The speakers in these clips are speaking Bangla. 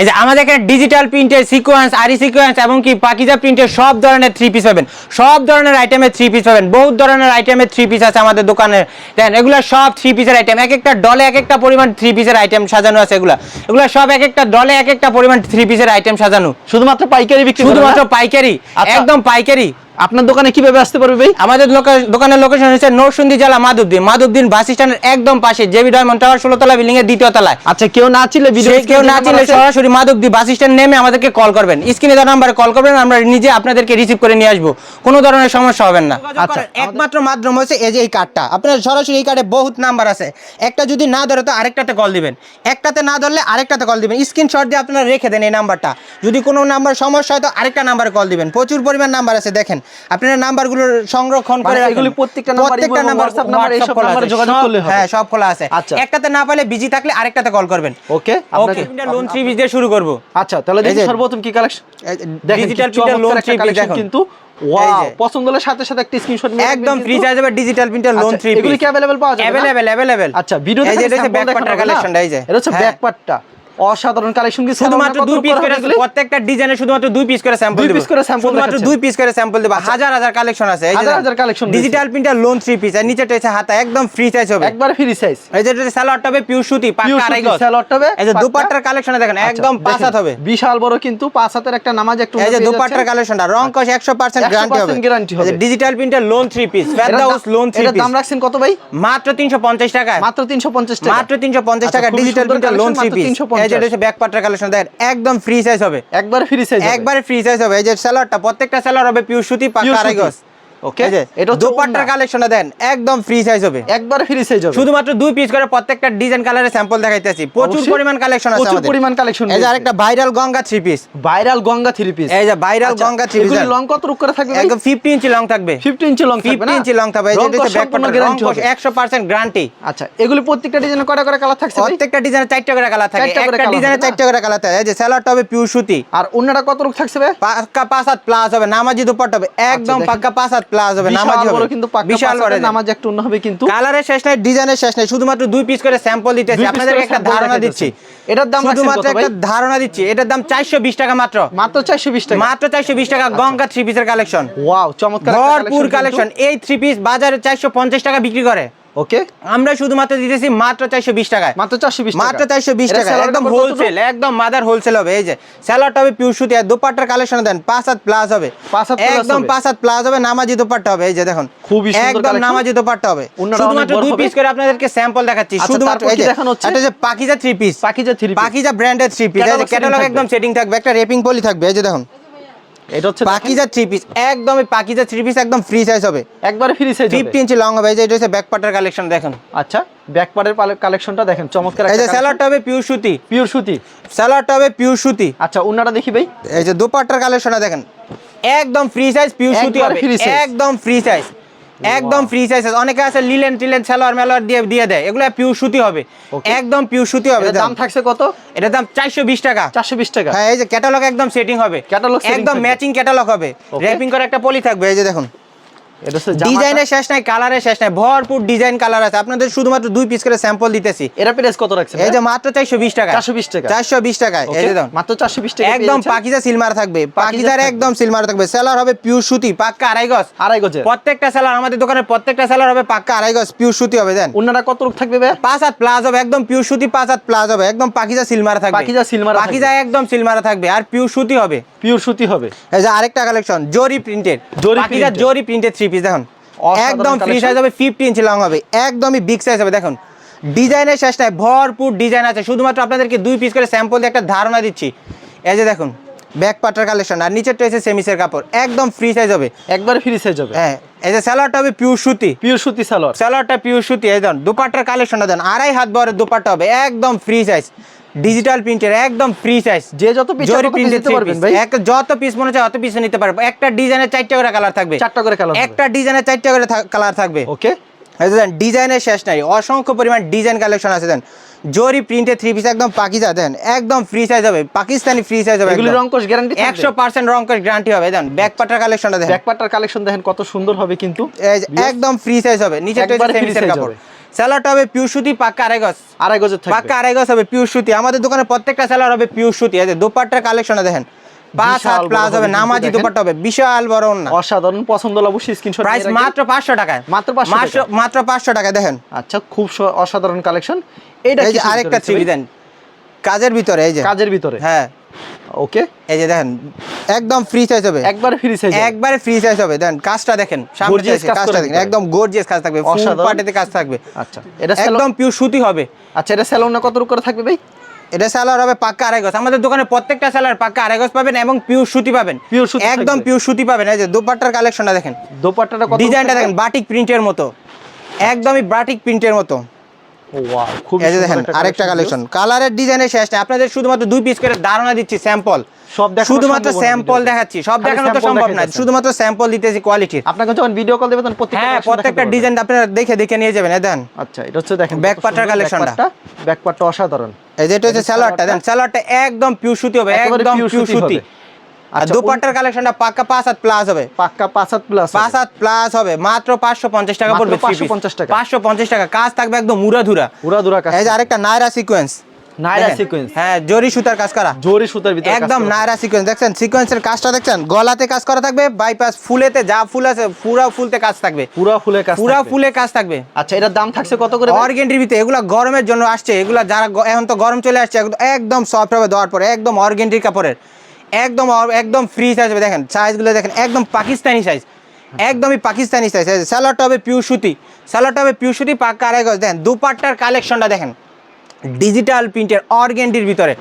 এই যে আমাদের এখানে ডিজিটাল প্রিন্টের সিকোয়েন্স আরি সিকোয়েন্স এবং কি পাকিজা প্রিন্টের সব ধরনের থ্রি পিস পাবেন। সব ধরনের আইটেমের থ্রি পিস পাবেন। বহুত ধরনের আইটেমের থ্রি পিস আছে আমাদের দোকানে। দেন এগুলো সব থ্রি পিসের আইটেম এক একটা ডলে এক একটা পরিমাণ থ্রি পিসের আইটেম সাজানো আছে এগুলো। এগুলো সব এক একটা ডলে এক একটা পরিমাণ থ্রি পিসের আইটেম সাজানো। শুধুমাত্র পাইকারি বিক্রি শুধুমাত্র পাইকারি। আচ্ছা। একদম পাইকারি। আপনার দোকানে কীভাবে আসতে পারবে ভাই? আমাদের দোকানের লোকেশন হচ্ছে নরসুন্দি জেলা মাধবদী মাধবদী বাস স্ট্যান্ডের একদম পাশে জেবি ডায়মন্ড টাওয়ার ষোলো তলা বিল্ডিং এর দ্বিতীয় তলায়। আচ্ছা কেউ না ভিডিও কেউ না চিনলে সরাসরি মাধবদী বাস স্ট্যান্ড নেমে আমাদেরকে কল করবেন। স্ক্রিনে দেওয়া নাম্বারে কল করবেন আমরা নিজে আপনাদেরকে রিসিভ করে নিয়ে আসব। কোনো ধরনের সমস্যা হবে না। আচ্ছা, একমাত্র মাধ্যম হচ্ছে এই যে এই কার্ডটা আপনার সরাসরি এই কার্ডে বহুত নাম্বার আছে। একটা যদি না ধরে তো আরেকটাতে কল দিবেন। একটাতে না ধরলে আরেকটাতে কল দিবেন। স্ক্রিনশট দিয়ে আপনারা রেখে দেন এই নাম্বারটা যদি কোনো নাম্বার সমস্যা হয় তো আরেকটা নাম্বারে কল দিবেন। প্রচুর পরিমাণ নাম্বার আছে দেখেন। আপনারা নাম্বারগুলো সংরক্ষণ করে মানে এগুলি প্রত্যেকটা নাম্বার, প্রত্যেকটা নাম্বার WhatsApp নাম্বার, WhatsApp খোলা নাম্বারে আছে। যোগাযোগ করলে হবে। হ্যাঁ সব খোলা আছে আচ্ছা। একটাতে না পারলে বিজি থাকলে আরেকটাতে কল করবেন ওকে ওকে লোন থ্রি দিয়ে শুরু করব আচ্ছা তাহলে দেখি সর্বপ্রথম কি collection digital printer lawn three দেখুন কিন্তু এই ওয়াও যে। পছন্দ হলে সাথে সাথে একটা স্ক্রিনশট নিয়ে একদম free charge digital printer lawn three এগুলি কি available পাওয়া যাবে না? অ্যাভেলেবেল অ্যাভেলেবেল আচ্ছা ভিডিও এই যে এটা হচ্ছে ব্যাক পার্টার কালেকশনটা এই যে এটা হচ্ছে হ্যাঁ। ব্যাক পার্টটা অসাধারণ কালেকশন কি শুধুমাত্র দুই পিস করে প্রত্যেকটা ডিজাইনে শুধুমাত্র দুই পিস করে স্যাম্পল দুই দিব। piece করে sample শুধুমাত্র। দুই পিস করে স্যাম্পল দেব। হাজার হাজার কালেকশন আছে হাজার হাজার রয়েছে। Digital printer lawn three piece আর নিচেটা হচ্ছে হাতা একদম ফ্রি সাইজ হবে। একবার ফ্রি সাইজ এই যে এটা সালোয়ার টবে পিউ সুতি আড়াই সুতি, গজ। সালোয়ার টবে, এই যে দুপাট্টার কালেকশনে দেখেন একদম আচ্ছা, পাঁচ হাত হবে। বিশাল বড় কিন্তু পাঁচ হাতের একটা নামাজ একটু এই যে দুপাট্টার কালেকশনটা রং কষ 100% গ্যারান্টি হবে। 100% guarantee হবে। Digital printer lawn three piece Ferdous lawn three piece দাম রাখছেন কত ভাই? মাত্র 350 টাকা মাত্র 350 টাকা মাত্র 350 আচ্ছা, টাকা digital printer lawn three piece 350 এই যে এটা ব্যাক পার্টার কালেকশন দেখেন একদম ফ্রি সাইজ হবে। একবার ফ্রি সাইজ একবারে ফ্রি সাইজ হবে। এই যে সেলারটা প্রত্যেকটা সেলার হবে পিউর সুতি পাকা আড়াই গজ ওকে এটা হচ্ছে দুপাট্টার দেন একদম ফ্রি সাইজ হবে। একবার ফ্রি সাইজ হবে। শুধুমাত্র দুই পিস করে প্রত্যেকটা ডিজাইন কালারের স্যাম্পল দেখাইতেছি। প্রচুর পরিমাণ কালেকশন আছে প্রচুর পরিমাণ collection এই যে আরেকটা viral Ganga three piece viral Ganga three piece এই যে viral Ganga three piece long কত রুক করে থাকবে একদম 50 ইঞ্চি লং থাকবে। 15 ইঞ্চি লং থাকবে 50 ইঞ্চি লং থাকবে। এই যে এটা ব্যাক সম্পূর্ণ পার্টার 100% গ্যারান্টি আচ্ছা এগুলি প্রত্যেকটা ডিজাইনে কয়টা করে কালার থাকছে প্রত্যেকটা ডিজাইনে চারটা করে কালার থাকে। চারটা একটা ডিজাইনে হবে চারটা করে কালার থাকে। এই যে সেলারটা হবে পিওর সুতি। আর অন্যটা কত রুক থাকছে পাক্কা পাঁচ হাত প্লাস হবে নামাজি দুপাট্টা হবে। একদম। পাক্কা পাঁচ হাত প্লাস হবে নামাজি হবে। কিন্তু বিশাল বড় নামাজ একটু অন্য হবে কিন্তু। কালারের শেষ নাই ডিজাইনের শেষ নাই শুধুমাত্র দুই পিস করে স্যাম্পল দিতেছি আপনাদেরকে একটা ধারণা। দিচ্ছি। এটার দাম শুধুমাত্র একটা ধারণা দিচ্ছি এটার দাম চারশো বিশ টাকা মাত্র। মাত্র 420 টাকা। মাত্র চারশো বিশ টাকা গঙ্গা থ্রি পিসের কালেকশন ওয়াও চমৎকার ভরপুর কালেকশন এই থ্রি পিস বাজারে চারশো পঞ্চাশ টাকা বিক্রি করে। ওকে আমরা শুধুমাত্র দিতেছি মাত্র চারশো বিশ টাকায়। মাত্র 420 টাকা। মাত্র চারশো বিশ টাকা একদম হোলসেল একদম মাদার হোলসেল হবে। এই যে স্যালাডটা হবে পিউ সুতি আর দুপাট্টার কালেকশন দেন পাঁচ হাত প্লাস হবে। একদম পাঁচ হাত প্লাস হবে নামাজি দুপাট্টা হবে। এই যে দেখুন খুবই একদম নামাজি দুপাট্টা হবে। শুধুমাত্র দুই পিস করে আপনাদেরকে স্যাম্পল দেখাচ্ছি। আচ্ছা, শুধুমাত্র এই যে দেখানো এটা হচ্ছে Pakeeza three piece Pakeeza three Pakeeza ব্র্যান্ডের থ্রি পিস এই যে ক্যাটালগ একদম সেটিং থাকবে। একটা রেপিং পলি থাকবে। এই যে দেখুন এটা হচ্ছে পাকিজা থ্রি পিস একদম এই পাকিজা থ্রি পিস একদম ফ্রি সাইজ হবে। একবারে free size fifty inch long হবে এই যে এটা হচ্ছে ব্যাক পার্টের কালেকশন দেখেন। আচ্ছা ব্যাক পার্টের কালেকশনটা দেখেন চমৎকার এই যে স্যালাডটা হবে পিওর সুতি। পিওর সুতি। স্যালাডটা হবে পিওর সুতি। আচ্ছা অন্যটা দেখি ভাই। এই যে দুপাট্টার কালেকশনটা দেখেন। একদম ফ্রি সাইজ পিউ সুতি হবে। একদম ফ্রি সাইজ একদম ফ্রি সাইজ অনেকে আছে লিলেন টিলেন সালোয়ার মেলোয়ার দিয়ে দিয়ে দেয়। এগুলো পিউ সুতি হবে। একদম পিউ সুতি হবে। দাম থাকছে কত? এটার দাম চারশো বিশ টাকা। 420 টাকা। হ্যাঁ এই যে ক্যাটালগ একদম সেটিং হবে। ক্যাটালগ একদম ম্যাচিং ক্যাটালগ হবে। র্যাপিং করে একটা পলি থাকবে এই যে দেখুন। এটা ডিজাইনের শেষ নাই শেষ নাই ভরপুর ডিজাইন কালার আছে। আপনাদের শুধুমাত্র দুই পিস করে স্যাম্পল দিতেছি। এরা প্রাইস কত রাখছেন এই যে মাত্র চারশো বিশ টাকা 420 টাকা। চারশো বিশ টাকায়। এই যে মাত্র 420 টাকা একদম পাকিজা সিলমার থাকবে। পাকিজার একদম সিলমার থাকবে। সেলার হবে পিওর সুতি পাক্কা আড়াই গজ। আড়াই গজের। প্রত্যেকটা সেলার আমাদের দোকানের প্রত্যেকটা সেলার হবে পাক্কা আড়াই গজ পিওর সুতি হবে দেন। কত রূপ থাকবে পাঁচ হাত প্লাস হবে একদম পিওর সুতি পাঁচ হাত প্লাস হবে একদম পাকিজা সিলমার থাকবে। পাকিজা সিলমারা। পাকিজা একদম সিলমার থাকবে আর পিওর সুতি হবে। পিওর সুতি হবে। এই যে আরেকটা কালেকশন জরি প্রিন্টেড জরি পাকিজা জরি প্রিন্টেড পিস দেখুন। একদম ফ্রি সাইজ হবে ফিফটি ইঞ্চি লং হবে একদমই বিগ সাইজ হবে দেখুন। ডিজাইনের শেষ নাই ভরপুর ডিজাইন আছে শুধুমাত্র আপনাদেরকে দুই পিস করে স্যাম্পল দিয়ে একটা ধারণা দিচ্ছি। এই যে দেখুন ব্যাক পাটার কালেকশন আর নিচেরটা এসে সেমিসের কাপড় একদম ফ্রি সাইজ হবে। একবারে ফ্রি সাইজ হবে। হ্যাঁ এই যে স্যালোয়ারটা হবে পিওর সুতি। পিওর সুতি সালোয়ার স্যালোয়ারটা পিওর সুতি এই দেন দুপাট্টার কালেকশনটা দেন আড়াই হাত বড় দুপাট্টা হবে একদম ফ্রি সাইজ ডিজিটাল প্রিন্টের একদম ফ্রি সাইজ যে যত পিস জরি প্রিন্টের নিতে পারবেন ভাই। এক যত পিস মনে চায় অত পিস নিতে পারব। একটা ডিজাইনের চারটা করে কালার থাকবে। চারটা করে কালার একটা ডিজাইনের চারটা করে কালার থাকবে। ওকে দেন ডিজাইনের শেষ নাই। অসংখ্য পরিমাণ ডিজাইন কালেকশন আছে দেন। জরি প্রিন্টের থ্রি পিস একদম পাকিজা দেন। একদম ফ্রি সাইজ হবে। পাকিস্তানি ফ্রি সাইজ হবে এগুলো রং কোশ গ্যারান্টি একশো পার্সেন্ট রং করে গ্যারান্টি হবে দেন ব্যাক পাটার কালেকশনটা দেন ব্যাক পার্টটার কালেকশন দেখেন কত সুন্দর হবে কিন্তু। একদম ফ্রি সাইজ হবে। নিচে একবারে free size হবে। স্যালারটা সুতি পাক্কা আড়াই গজ। আড়াই থাকবে। পাক্কা আড়াই গজ হবে সুতি। আমাদের দোকানে প্রত্যেকটা সেলার হবে সুতি। এই দোপাট্টার কালেকশনে দেখেন। পাঁচ বিশাল হাত প্লাস হবে হবে নামাজি দোপাট্টা হবে বিশাল বড় না অসাধারণ পছন্দ হলে অবশ্যই স্ক্রিনশট প্রাইস মাত্র পাঁচশো টাকায়। মাত্র 500 টাকা? মাত্র- মাত্র পাঁচশো টাকা দেখেন। আচ্ছা খুব অসাধারণ কালেকশন কিসের আরেকটা থ্রি দেন কাজের ভিতরে এই যে। কাজের ভিতরে? হ্যাঁ। ওকে এই যে দেখেন একদম ফ্রি সাইজ হবে। একবারে ফ্রি সাইজ একবারে ফ্রি সাইজ হবে। কাজটা দেখেন কাজটা দেখেন একদম গর্জিয়াস কাজ থাকবে ফুল। পার্টিতে কাজ থাকবে। আচ্ছা এটা একদম পিওর সুতি হবে। আচ্ছা এটা স্যালোনা কত করে থাকবে ভাই? এটা সেলার হবে পাক্কা আড়াই গজ। আমাদের দোকানে প্রত্যেকটা সেলার পাক্কা আড়াই গজ পাবেন এবং পিওর সুতি পাবেন। Pure সুতি একদম। পিওর সুতি পাবেন। এই যে দুপাট্টার কালেকশনটা দেখেন। দোপাট্টাটা ডিজাইনটা দেখেন বাটিক প্রিন্টের মতো। একদমই বাটিক প্রিন্টের মতো। এই যে দেখেন আরেকটা কালেকশন কালারের ডিজাইনের শেষ নেই। আপনাদের শুধুমাত্র দুই পিস করে ধারণা দিচ্ছি স্যাম্পল সব শুধুমাত্র সম্ভব হবে স্যাম্পল দেখাচ্ছি। সব দেখানো তো সম্ভব না শুধুমাত্র স্যাম্পল দিতেছি কোয়ালিটির আপনাকে যখন ভিডিও কল প্রত্যেকটা হ্যাঁ প্রত্যেকটা ডিজাইন আপনারা দেখে দেখে নিয়ে যাবেন। আচ্ছা এটা হচ্ছে দেখেন ব্যাক পার্টটা অসাধারণ। এই হচ্ছে এটা? স্যালাডটা একদম পিওর সুতি হবে একদম পিওর সুতি। আর আচ্ছা, দুপাট্টার কালেকশনটা পাক্কা পাঁচ হাত প্লাস হবে। পাক্কা পাঁচ হাত প্লাস পাঁচ হাত প্লাস হবে মাত্র পাঁচশো পঞ্চাশ টাকা পড়বে 550 টাকা। পাঁচশো পঞ্চাশ টাকা কাজ থাকবে একদম মুড়া ধুরা পুরা দুরা কাজ এই যে আরেকটা নায়রা সিকোয়েন্স হ্যাঁ জরি সুতার কাজ করা। জোরে সুতার ভিতরে একদম নায়রা সিকোয়েন্স দেখছেন? সিকোয়েন্সের কাজটা দেখছেন? গলাতে কাজ করা থাকবে বাইপাস ফুলেতে যা ফুল আছে পুরা ফুলতে কাজ থাকবে। পুরা ফুলে কাজ পুরা। ফুলে কাজ থাকবে। আচ্ছা এটার দাম থাকছে কত করে? অর্গেন্ডির ভিতরে এগুলো গরমের জন্য আসছে। এগুলো যারা এখন তো গরম চলে আসছে একদম- একদম সফট হবে দেওয়ার পরে একদম অর্গেন্ডির কাপড়ের। একদম একদম ফ্রি সাইজ হবে। দেখেন সাইজগুলো দেখেন একদম পাকিস্তানি সাইজ একদমই পাকিস্তানি সাইজ স্যালাডটা হবে পিউ সুতি। স্যালাডটা হবে পিউ সুতি পাক্কা আড়াই গজ। দেখেন দুপাট্টার কালেকশনটা দেখেন। ডিজিটাল প্রিন্টের অর্গেন্ডির ভিতরে।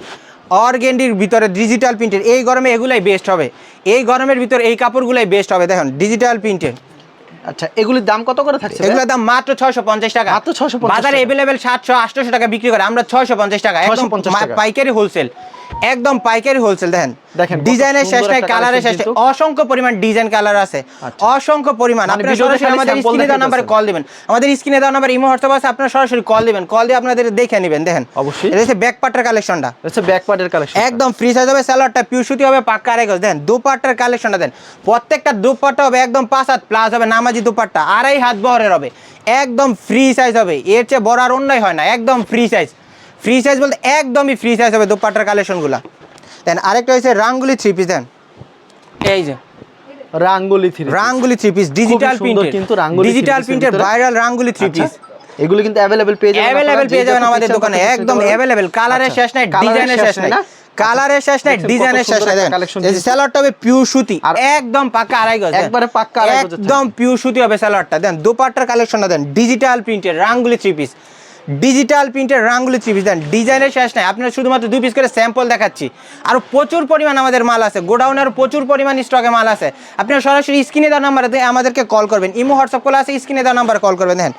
অর্গেন্ডির ভিতরে ডিজিটাল প্রিন্টের এই গরমে এগুলাই বেস্ট হবে। এই গরমের ভিতরে এই কাপড়গুলাই বেস্ট হবে। দেখেন ডিজিটাল প্রিন্টের আচ্ছা এগুলির দাম কত করে থাকছে? এগুলোর দাম মাত্র ছয়শো পঞ্চাশ টাকা। মাত্র 650 বাজারে। এভেলেবেল সাতশো আটশো টাকা বিক্রি করে। আমরা ছয়শো পঞ্চাশ টাকা। একদম 650 মা- টাকা। পাইকারি হোলসেল একদম পাইকারি হোলসেল দেখেন। দেখেন, ডিজাইনের শেষ নাই কালারের শেষ নাই অসংখ্য পরিমাণ ডিজাইন কালার আছে। আচ্ছা। অসংখ্য পরিমাণ। মানে আপনারা সরাসরি আমাদের স্ক্রিনে দেওয়া নাম্বারে কল দিবেন। আমাদের স্ক্রিনে দেওয়া নাম্বার ইমো হোয়াটসঅ্যাপ আছে আপনারা সরাসরি কল দিবেন। কল দিয়ে আপনাদের দেখে নেবেন দেখেন। অবশ্যই। এটা হচ্ছে ব্যাক পার্টের কালেকশনটা এটা হচ্ছে ব্যাক পার্টের কালেকশন একদম ফ্রি সাইজ হবে স্যালাডটা পিউর সুতি হবে পাক্কা গজ। দেন দুপাট্টার কালেকশনটা দেন প্রত্যেকটা দুপাট্টা হবে একদম পাঁচ হাত প্লাস হবে নামাজি দুপাট্টা। আড়াই হাত বহরের হবে। একদম ফ্রি সাইজ হবে। এর চেয়ে বড় আর অন্যায় হয় না। একদম ফ্রি সাইজ ফ্রি সাইজ বলতে একদমই ফ্রি সাইজ হবে দুপাট্টার কালেকশনগুলো দেন আরেকটা হচ্ছে রাঙ্গুলি থ্রি পিস দেন। এই যে। রাঙ্গুলি থ্রি রাঙ্গুলি থ্রি পিস ডিজিটাল সুন্দর প্রিন্টের কিন্তু রাঙ্গুলি ডিজিটাল প্রিন্টের। ভাইরাল রাঙ্গুলি থ্রি পিস এগুলো কিন্তু অ্যাভেলেবেল পেয়ে যাবেন অ্যাভেলেবেল আপনারা, পেয়ে যাবেন আমাদের দোকানে একদম। অ্যাভেলেবেল কালারের আচ্ছা, শেষ নাই ডিজাইনের শেষ নাই না? কালারের শেষ নাই ডিজাইনের শেষ নাই। এই যে দিয়েছে। হবে পিওর সুতি। আর- একদম পাক্কা আড়াই গজ। একবারে পাক্কা আড়াই গজের একদম পিওর সুতি হবে স্যালাডটা দেন দুপাট্টার কালেকশনটা দেন ডিজিটাল প্রিন্টের রাঙ্গুলি থ্রি পিস ডিজিটাল প্রিন্টের রাঙ্গুলি থ্রি পিস দেন। ডিজাইনের শেষ নাই। আপনার শুধুমাত্র দুই পিস করে স্যাম্পল দেখাচ্ছি। আর প্রচুর পরিমাণ আমাদের মাল আছে। গোডাউনের প্রচুর পরিমাণ স্টকে মাল আছে। আপনারা সরাসরি স্ক্রিনে দেওয়া নাম্বারে আমাদেরকে কল করবেন। ইমো হোয়াটসঅ্যাপ কল আছে স্ক্রিনে দেওয়া নাম্বারে কল করবেন। দেখেন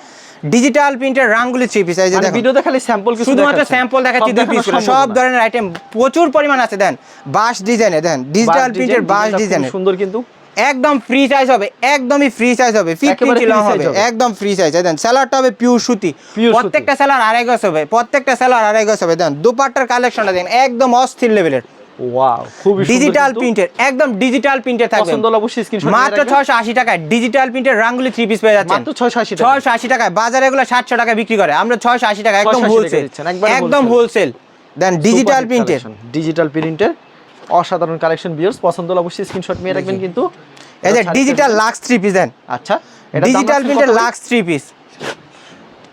ডিজিটাল প্রিন্টের রাঙ্গুলি থ্রি পিস এই যে মানে দেখুন। ভিডিওতে খালি স্যাম্পল কিছু শুধুমাত্র স্যাম্পল দেখাচ্ছি সব দুই পিস করে। সব ধরনের আইটেম প্রচুর পরিমাণ আছে। দেন বাস ডিজাইনে দেন ডিজিটাল প্রিন্টের বাস ডিজাইনের সুন্দর কিন্তু। একদম ফ্রি সাইজ হবে একদমই ফ্রি সাইজ হবে কিলো হবে। একদম ফ্রি সাইজ দেন স্যালাডটা হবে পিওর সুতি। প্রত্যেকটা স্যালার আড়াই গজ হবে প্রত্যেকটা স্যালার আড়াই গজ হবে দেন দুপাট্টার কালেকশনটা দেন একদম অস্থির লেভেলের ওয়াও খুবই ডিজিটাল প্রিন্টের একদম ডিজিটাল প্রিন্টের থাকবে। পছন্দ হলে অবশ্যই স্ক্রিনশট মাত্র ছয়শো আশি টাকায় ডিজিটাল প্রিন্টের রাঙ্গুলি থ্রি পিস পেয়ে যাচ্ছেন। মাত্র 680 টাকা। ছয়শো আশি টাকায় বাজারে এগুলো টাকা বিক্রি করে। আমরা ছয়শো আশি টাকা একদম হোলসেল একদম হোলসেল দেন ডিজিটাল প্রিন্টের ডিজিটাল প্রিন্টের অসাধারণ কালেকশন ভিউয়ার্স পছন্দ হলে অবশ্যই স্ক্রিনশট নিয়ে রাখবেন কিন্তু। এই যে ডিজিটাল লাক্স থ্রি পিস দেন। আচ্ছা ডিজিটাল প্রিন্টের লাক্স থ্রি পিস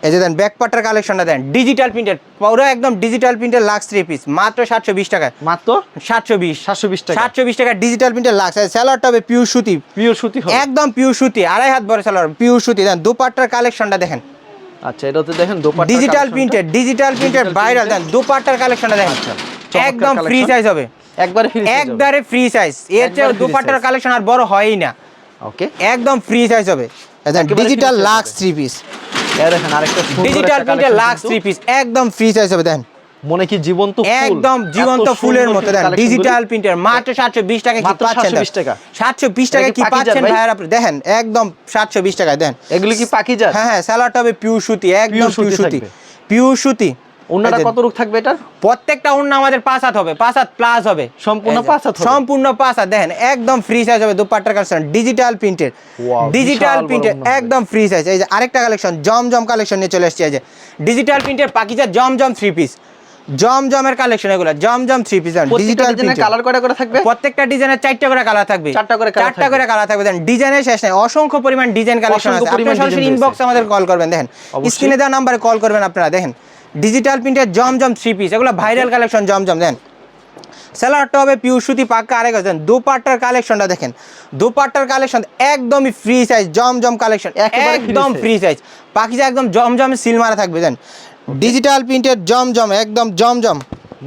এই যে দেন ব্যাক পার্টের কালেকশনটা দেন। ডিজিটাল প্রিন্টের পুরো একদম ডিজিটাল প্রিন্টের লাক্স থ্রি পিস মাত্র সাতশো বিশ টাকায়। মাত্র? সাতশো বিশ। 720 টাকা। সাতশো বিশ টাকা ডিজিটাল প্রিন্টের লাক্স স্যালাডটা হবে পিওর সুতি। পিওর সুতি একদম পিওর সুতি। আড়াই হাত বড় স্যালাড পিওর সুতি। দেন দুপাট্টার কালেকশনটা দেখেন। আচ্ছা এটাতে দেখেন দোপাট্টা ডিজিটাল প্রিন্টের ডিজিটাল প্রিন্টের ভাইরাল দেন। দুপাট্টার কালেকশনটা দেখেন। আচ্ছা, একদম ফ্রি সাইজ হবে। একবারে ফ্রি একবারে ফ্রি সাইজ এর চেয়ে দুপাট্টার কালেকশন আর বড় হয়ই না। ওকে একদম ফ্রি সাইজ হবে। ডিজিটাল লাক্স থ্রি পিস দেখেন আরেকটা ডিজিটাল প্রিন্টের লাক্স থ্রি পিস একদম ফ্রি সাইজ হবে দেন মনে কি জীবন্ত একদম জীবন্ত ফুলের মতো দেন ডিজিটাল। প্রিন্টার মাত্র সাতশো বিশ টাকা কি পাচ্ছেন 720 টাকা। সাতশো বিশ এটা টাকা কি পাচ্ছেন ভাইয়ার? আপনি দেখেন একদম সাতশো বিশ টাকায় দেন এগুলি কি পাকিজাত? হ্যাঁ হ্যাঁ স্যালাডটা হবে পিওর সুতি একদম পিওর সুতি সুতি। পিওর সুতি। এই কত রূপ থাকবে এটার? প্রত্যেকটা আমাদের পাঁচ হাত হবে পাঁচ হাত প্লাস হবে সম্পূর্ণ এই পাঁচ হাত সম্পূর্ণ পাঁচ হাত দেখেন একদম ফ্রি সাইজ হবে দুপাট্টার কালেকশন ডিজিটাল প্রিন্টের ডিজিটাল প্রিন্টের একদম ফ্রি সাইজ এই যে আরেকটা কালেকশন জমজম কালেকশন নিয়ে চলে এসেছে এই যে ডিজিটাল প্রিন্টের পাকিজা জমজম থ্রি পিস জমজমের কালেকশন এগুলো Zamzam three piece digital colour কয়টা করে থাকবে? প্রত্যেকটা ডিজাইনের চারটা করে কালার থাকবে। চারটা করে চারটা করে কালার থাকবে দেন ডিজাইনের শেষ নাই অসংখ্য পরিমাণ ডিজাইন কালেকশন আছে। সরাসরি ইনবক্স আমাদের কল করবেন দেখেন স্ক্রিনে দেওয়া নাম্বারে কল করবেন আপনারা দেখেন। ডিজিটাল প্রিন্টের জমজম থ্রি পিস এগুলো ভাইরাল কালেকশন জমজম দেন। স্যালাডটা হবে পিউ সুতি পাক্কা আরেক দেন। দুপাট্টার কালেকশনটা দেখেন। দুপাট্টার কালেকশন একদমই ফ্রি সাইজ জমজম কালেকশন একদম ফ্রি সাইজ পাখিজা একদম জমজম সিল মারা থাকবে দেন। ডিজিটাল প্রিন্টের জমজম একদম জমজম।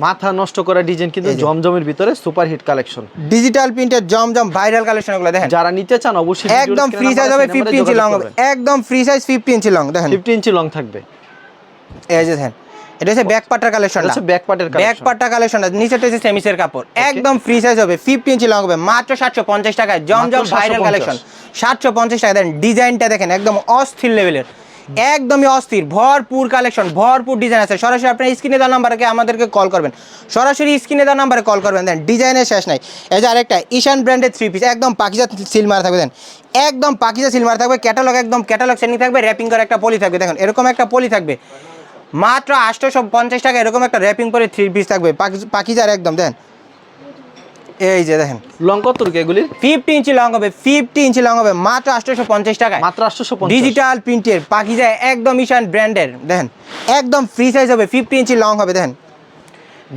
মাথা নষ্ট করা ডিজাইন কিন্তু জমজমের ভিতরে সুপার হিট কালেকশন ডিজিটাল প্রিন্টের জমজম ভাইরাল কালেকশন এগুলো দেখেন। যারা নিতে চান অবশ্যই একদম ফ্রি সাইজ হবে ফিফটি ইঞ্চি লং হবে। একদম free size fifty inch long দেখেন। 50 ইঞ্চি লং থাকবে। এই যে দেখেন এটা হচ্ছে ব্যাক পার্টার কালেকশন হচ্ছে ব্যাক পার্টের ব্যাক কালেকশন নিচেটা হচ্ছে সেমিসের কাপড়। একদম ফ্রি সাইজ হবে ফিফটি ইঞ্চি লং হবে মাত্র সাতশো পঞ্চাশ টাকায় জমজম ভাইরাল কালেকশন সাতশো পঞ্চাশ। টাকা দেন ডিজাইনটা দেখেন একদম অস্থির লেভেলের একদমই অস্থির ভরপুর কালেকশন ভরপুর ডিজাইন আছে। সরাসরি আপনার স্ক্রিনে দেওয়া নাম্বারকে আমাদেরকে কল করবেন। সরাসরি স্ক্রিনে দেওয়া নাম্বারে কল করবেন। দেন ডিজাইনের শেষ নাই। এই যে আরেকটা ঈশান ব্র্যান্ডের থ্রি পিস একদম পাকিজা সিল মারা থাকবে দেন একদম পাকিজা সিল মারা থাকবে ক্যাটালগ একদম ক্যাটালগ শ্রেণি থাকবে র্যাপিং করে একটা পলি থাকবে দেখেন। এরকম একটা পলি থাকবে। মাত্র আটশোশো পঞ্চাশ টাকা এরকম একটা র্যাপিং করে থ্রি পিস থাকবে। পাকিজার একদম দেখেন এই যে দেখেন। লং কত রুকে এগুলির? ফিফটি ইঞ্চি লং হবে ফিফটি ইঞ্চি লং হবে মাত্র আটশোশো পঞ্চাশ টাকায়। মাত্র 850 ডিজিটাল প্রিন্টের পাখি পাখিজা একদম ঈশান ব্র্যান্ডের দেখেন। একদম ফ্রি সাইজ হবে ফিফটি ইঞ্চি লং হবে দেখেন।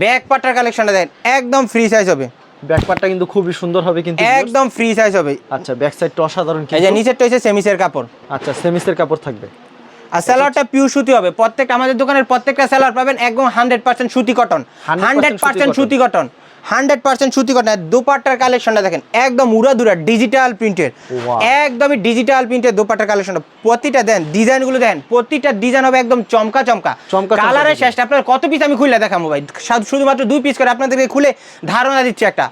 ব্যাক পাটার কালেকশনটা দেখেন একদম ফ্রি সাইজ হবে। ব্যাক পার্টটা কিন্তু খুবই সুন্দর হবে কিন্তু একদম ফ্রি সাইজ হবে। আচ্ছা ব্যাক সাইডটা অসাধারণ এই যে নিচেরটা হচ্ছে সেমিসের কাপড়। আচ্ছা সেমিসের কাপড় থাকবে। আর স্যালাডটা পিওর সুতি হবে। প্রত্যেকটা আমাদের দোকানের প্রত্যেকটা স্যালাড পাবেন একদম হান্ড্রেড পার্সেন্ট সুতি কটন হান্ড্রেড পার্সেন্ট সুতি কটন হান্ড্রেড পার্সেন্ট সুতি কটন দুপাট্টার কালেকশনটা দেখেন একদম উড়াদুরা ডিজিটাল প্রিন্টের. একদমই ডিজিটাল প্রিন্টের দুপাট্টার কালেকশনটা প্রতিটা দেন ডিজাইনগুলো দেন প্রতিটা ডিজাইন হবে একদম চমকা চমকা। কালারের। শেষটা আপনার কত পিস আমি খুলে দেখাবো ভাই? শুধুমাত্র দুই পিস করে আপনাদেরকে খুলে ধারণা দিচ্ছি একটা।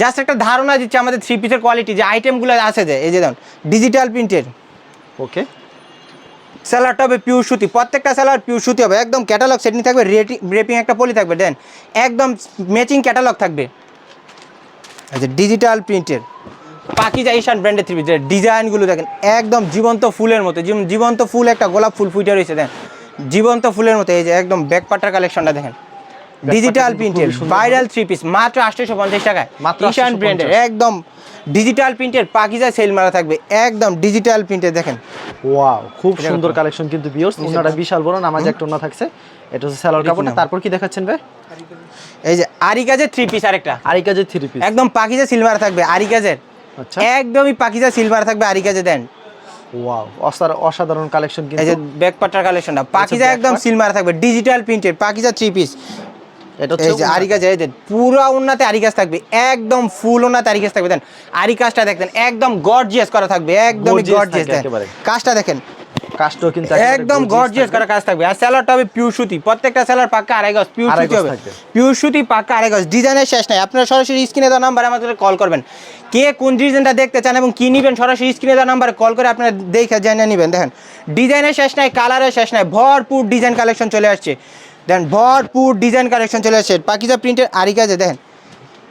জাস্ট একটা ধারণা দিচ্ছে আমাদের থ্রি পিসের কোয়ালিটি যে আইটেমগুলো আছে যে এই যে দেন ডিজিটাল প্রিন্টের ওকে স্যালাডটা হবে পিওর সুতি। প্রত্যেকটা স্যালাড পিওর সুতি হবে। একদম ক্যাটালগ সেট থাকবে রেটি রেপিং একটা পলি থাকবে দেন একদম ম্যাচিং ক্যাটালগ থাকবে। আচ্ছা ডিজিটাল প্রিন্টের পাকিজা ঈশান ব্র্যান্ডের থ্রি পিসের ডিজাইনগুলো দেখেন একদম জীবন্ত ফুলের মতো যেমন জীবন্ত ফুল একটা গোলাপ ফুল ফুটে রয়েছে দেন জীবন্ত ফুলের মতো এই যে একদম ব্যাক পাটার কালেকশনটা দেখেন। ডিজিটাল প্রিন্টের ভাইরাল থ্রি পিস মাত্র আটশোশো পঞ্চাশ টাকায়। ঈশান ব্র্যান্ডের একদম ডিজিটাল প্রিন্টের পাকিজা সেল মারা থাকবে। একদম ডিজিটাল প্রিন্টে দেখেন। ওয়াও খুব সুন্দর কালেকশন কিন্তু ভিউয়ার্স ওনাটা বিশাল বড় নামাজ একটা ওনা থাকছে। এটা হচ্ছে স্যালোয়ার দেখি কাপড়। তারপর কি দেখাচ্ছেন ভাই? এই যে আরিকাজের থ্রি পিস আরেকটা। আরি কাজের থ্রি পিস একদম পাকিজা সিলভার থাকবে আরিকাজের। আচ্ছা। একদমই পাকিজা সিলভার থাকবে আরিকাজে দেন। ওয়াও অসাধারণ কালেকশন এই যে কিন্তু ব্যাক পাটার কালেকশনটা পাকিজা একদম। সিলভার থাকবে ডিজিটাল প্রিন্টের পাকিজা থ্রি পিস এটা এই যে হচ্ছে আরিকাজ এই যে পুরো উন্নাতে আরিকাজ থাকবে একদম ফুল উন্নাতে আরিকাজ থাকবে। দেন আরিকাজটা দেখতেন একদম গর্জিয়াস করা থাকবে একদমই গর্জিয়াস থাকে দেন একেবারে। কাজটা দেখেন। কাজটাও কিন্তু একদম গর্জিয়াস করা কাজ থাকবে। আর স্যালাডটা হবে পিওর সুতি প্রত্যেকটা স্যালাড পাক্কা আড়াই গজ পিওর সুতি হবে। পিওর সুতি পাক্কা আড়াই গজ ডিজাইনের শেষ নাই। আপনারা সরাসরি স্ক্রিনে দেওয়া নাম্বারে আমাদের কল করবেন। কে কোন ডিজাইনটা দেখতে চান এবং কি নেবেন সরাসরি স্ক্রিনে দেওয়া নাম্বারে কল করে আপনারা দেখে জেনে নেবেন। দেখেন ডিজাইনের শেষ নাই কালারের শেষ নাই ভরপুর ডিজাইন কালেকশন চলে আসছে। দেখেন ভরপুর ডিজাইন কালেকশন চলে আসছে পাকিজা প্রিন্টের আরি কাজে দেখেন।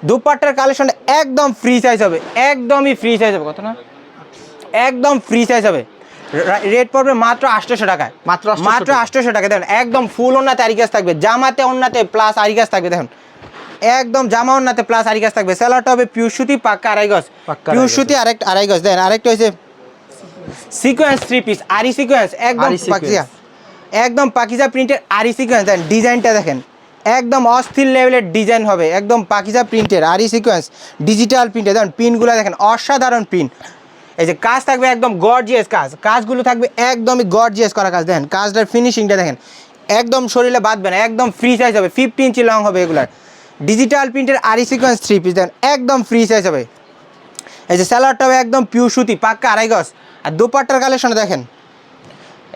দুপাট্টার কালেকশন একদম ফ্রি সাইজ হবে। একদমই ফ্রি সাইজ হবে কত না? একদম ফ্রি সাইজ হবে। রেট পড়বে মাত্র আটশোশো টাকায়। মাত্র মাত্র। আটশোশো টাকা দেখুন একদম ফুল ওনাতে আরিগাস থাকবে। জামাতে ওনাতে প্লাস আরিগাস থাকবে দেখুন। একদম জামা ওনাতে প্লাস আরিগাস থাকবে। স্যালাডটা হবে পিউর সুতি পাক্কা আড়াই গজ পাক্কা পিউর আড়াই গজ। সুতি আরেকটা আড়াই গজ দেখেন আরেকটা হয়েছে সিকোয়েন্স থ্রি পিস আরি সিকোয়েন্স একদম আরি। পাকিজা। একদম পাকিজা প্রিন্টের আরি সিকোয়েন্স দেখেন ডিজাইনটা দেখেন। একদম অস্থির লেভেলের ডিজাইন হবে। একদম পাকিজা প্রিন্টের আরি সিকোয়েন্স ডিজিটাল প্রিন্টের দেখেন পিনগুলো দেখেন, অসাধারণ প্রিন্ট এই যে কাজ থাকবে একদম গর্জিয়াস কাজ। কাজগুলো থাকবে একদমই গর্জিয়াস করা কাজ। দেখেন, কাজটার ফিনিশিংটা দেখেন। একদম শরীরে বাঁধবে না, একদম ফ্রি সাইজ হবে। ফিফটি ইঞ্চি লং হবে এগুলার। ডিজিটাল প্রিন্টের আরি সিকোয়েন্স থ্রি পিস দেখেন, একদম ফ্রি সাইজ হবে। এই যে স্যালাডটা হবে একদম পিওর সুতি, পাক্কা আড়াই গজ। আর দুপাট্টার কালেকশনে দেখেন।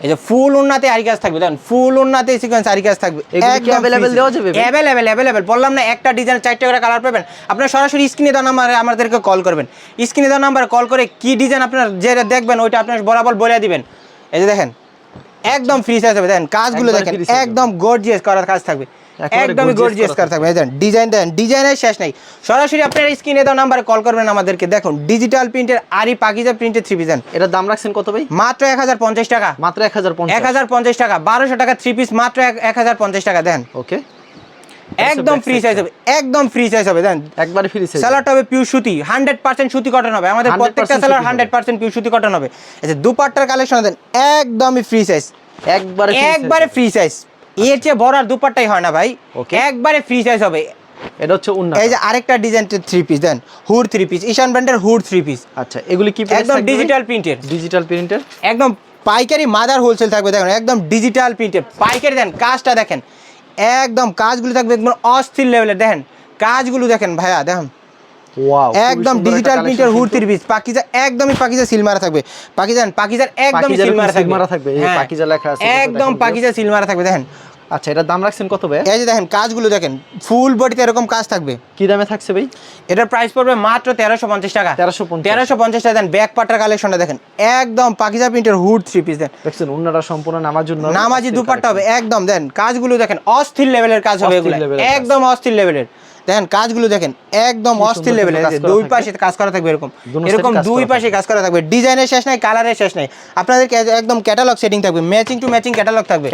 এই যে ফুল উন্নাতে আরি কাজ থাকবে দেখেন ফুল উন্নাতে সিকোয়েন্স আরি কাজ থাকবে এগুলো अवेलेबल দেওয়া যাবে अवेलेबल অ্যাভেলেবেল অ্যাভেলেবেল বললাম না একটা ডিজাইন চারটে করে কালার পাবেন। আপনার সরাসরি স্ক্রিনে দেওয়া নাম্বারে আমাদেরকে কল করবেন। স্ক্রিনে দেওয়া নাম্বারে কল করে কি ডিজাইন আপনার যেটা দেখবেন ওইটা আপনার বরাবর বলে দিবেন। এই যে দেখেন একদম ফ্রি সাইজ হবে। দেখেন কাজগুলো দেখেন। একদম গর্জিয়াস করার কাজ থাকবে। একদমই গর্জিয়াস করা থাকবে। দেখেন ডিজাইন দেন ডিজাইনের শেষ নাই। সরাসরি আপনার স্ক্রিনে দেওয়া নাম্বারে কল করবেন আমাদেরকে। দেখুন ডিজিটাল প্রিন্টের আরি পাকিজা প্রিন্টের থ্রি পিস এটা দাম রাখছেন কত ভাই? মাত্র এক হাজার পঞ্চাশ টাকা। মাত্র এক হাজার পঞ্চাশ। টাকা বারোশো টাকা থ্রি পিস মাত্র এক হাজার পঞ্চাশ টাকা। দেন ওকে একদম ফ্রি সাইজ হবে একদম ফ্রি সাইজ হবে দেন একবারে ফ্রি সাইজ স্যালাডটা হবে। সুতি হান্ড্রেড পার্সেন্ট সুতি কটন হবে আমাদের প্রত্যেকটা সুতি স্যালাড হবে। হান্ড্রেড পার্সেন্ট পিওর সুতি কটন হবে। এই যে দুপাট্টার কালেকশন দেন একদমই ফ্রি সাইজ একবারে একবারে ফ্রি সাইজ এর চেয়ে বড় আর দুপাট্টাই হয় না ভাই। একবারে ফ্রি সাইজ হবে। এটা হচ্ছে এই যে আরেকটা design three piece then hood three piece Ishan ব্র্যান্ডের হুড থ্রি পিস আচ্ছা এগুলি কি একদম ডিজিটাল প্রিন্টের ডিজিটাল প্রিন্টের একদম পাইকারি মাদার হোলসেল থাকবে দেখেন একদম ডিজিটাল প্রিন্টের পাইকারি দেন কাজটা দেখেন। একদম কাজগুলো থাকবে একদম অস্থির লেভেলের দেখেন কাজগুলো দেখেন ভাইয়া দেখেন। একদম ডিজিটাল প্রিন্টের হুর্তির বীজ। পাকিজা একদমই পাকিজা সিল মারা থাকবে। পাকিজান পাকিজার একদম সিল মারা থাকবে। হ্যাঁ, পাকিজা লেখা আছে, একদম পাকিজা সিল মারা থাকবে। দেখেন আচ্ছা এটার দাম রাখছেন কত ভাই এই যে দেখেন কাজগুলো দেখেন ফুল বডিতে এরকম কাজ থাকবে। কি দামে থাকছে ভাই? এটার প্রাইস পড়বে মাত্র তেরোশো পঞ্চাশ টাকা। 1350 তেরোশো পঞ্চাশ টাকা দেন ব্যাক পাটার কালেকশনটা দেখেন একদম পাকিজা প্রিন্টের হুড থ্রি পিস দেন। দেখছেন অন্যটা সম্পূর্ণ নামার জন্য। নামাজি দুপাট্টা হবে একদম দেন কাজগুলো দেখেন অস্থির লেভেলের কাজ হবে এগুলো। একদম অস্থির লেভেলের দেখেন কাজগুলো দেখেন একদম অস্থির কাজ দুই পাশে কাজ করা থাকবে এরকম। এরকম দুই পাশে কাজ করা থাকবে। ডিজাইনের শেষ নাই কালারের শেষ নাই। আপনাদের একদম ক্যাটালগ সেটিং থাকবে। ম্যাচিং টু ম্যাচিং ক্যাটালগ থাকবে।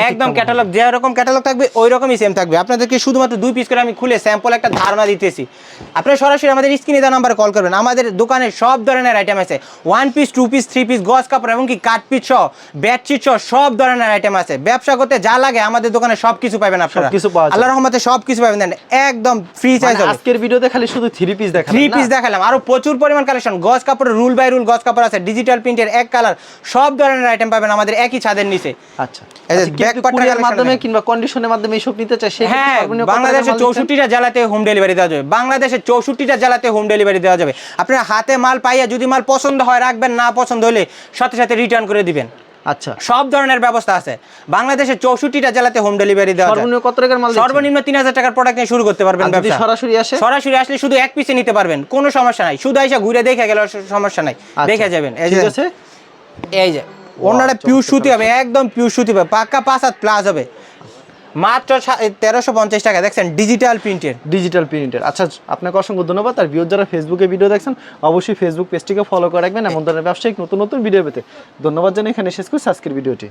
এ একদম ক্যাটালগ যে রকম ক্যাটালগ থাকবে ওই রকমই সেম থাকবে। আপনাদেরকে শুধুমাত্র দুই পিস করে আমি খুলে স্যাম্পল একটা ধারণা দিতেছি। আপনারা সরাসরি আমাদের স্ক্রিনে দেওয়া নাম্বারে কল করবেন। আমাদের দোকানে সব ধরনের আইটেম আছে। One piece two piece three piece গজ কাপড় এবং কি কাঠ পিস সহ বেডশিট সহ সব ধরনের আইটেম আছে। ব্যবসা করতে যা লাগে আমাদের দোকানে সব কিছু পাবেন আপনারা। আল্লাহ রহমতে সব কিছু পাবেন দেন একদম ফ্রি চার্জ মানে আজকের ভিডিওতে খালি শুধু থ্রি পিস দেখা থ্রি পিস দেখালাম। আরও প্রচুর পরিমাণ কালেকশন গজ কাপড়ের রুল বাই রুল গজ কাপড় আছে ডিজিটাল প্রিন্টের এক কালার সব ধরনের আইটেম পাবেন আমাদের একই ছাদের নিচে। আচ্ছা। এই যে আচ্ছা, টা courier মাধ্যমে কিংবা কন্ডিশনের মাধ্যমে এইসব নিতে চায় সেই হ্যাঁ বাংলাদেশের চৌষট্টিটা জেলাতে হোম ডেলিভারি দেওয়া যাবে। বাংলাদেশের চৌষট্টিটা জেলাতে হোম ডেলিভারি দেওয়া যাবে। আপনার হাতে মাল পাইয়া যদি মাল পছন্দ হয় রাখবেন না পছন্দ হলে সাথে সাথে রিটার্ন করে দিবেন। আচ্ছা। সব ধরনের ব্যবস্থা আছে। বাংলাদেশের চৌষট্টিটা জেলাতে হোম ডেলিভারি দেওয়া সর্বনিম্ন কত টাকার মাল সর্বনিম্ন তিন হাজার টাকার প্রোডাক্ট নিয়ে শুরু করতে পারবেন ব্যবসা। সরাসরি আসে? সরাসরি আসলে শুধু এক পিসে নিতে পারবেন। কোনো সমস্যা নাই। শুধু এসে ঘুরে দেখে গেলে সমস্যা নাই। আচ্ছা, দেখে যাবেন। এই যে এই যে। ওনারা পিউ চমৎকার সুতি হবে একদম পিউ সুতি হবে। পাক্কা পাঁচ হাত প্লাস হবে। মাত্র তেরোশো পঞ্চাশ টাকা, দেখছেন ডিজিটাল প্রিন্টের ডিজিটাল প্রিন্টের আচ্ছা আপনাকে অসংখ্য ধন্যবাদ। আর ভিউ যারা ফেসবুকে ভিডিও দেখছেন, অবশ্যই ফেসবুক পেজটিকে ফলো করে রাখবেন। এমন ধরনের ব্যবসায়িক নতুন নতুন ভিডিও পেতে। ধন্যবাদ জানিয়ে এখানে শেষ করছি আজকের ভিডিওটি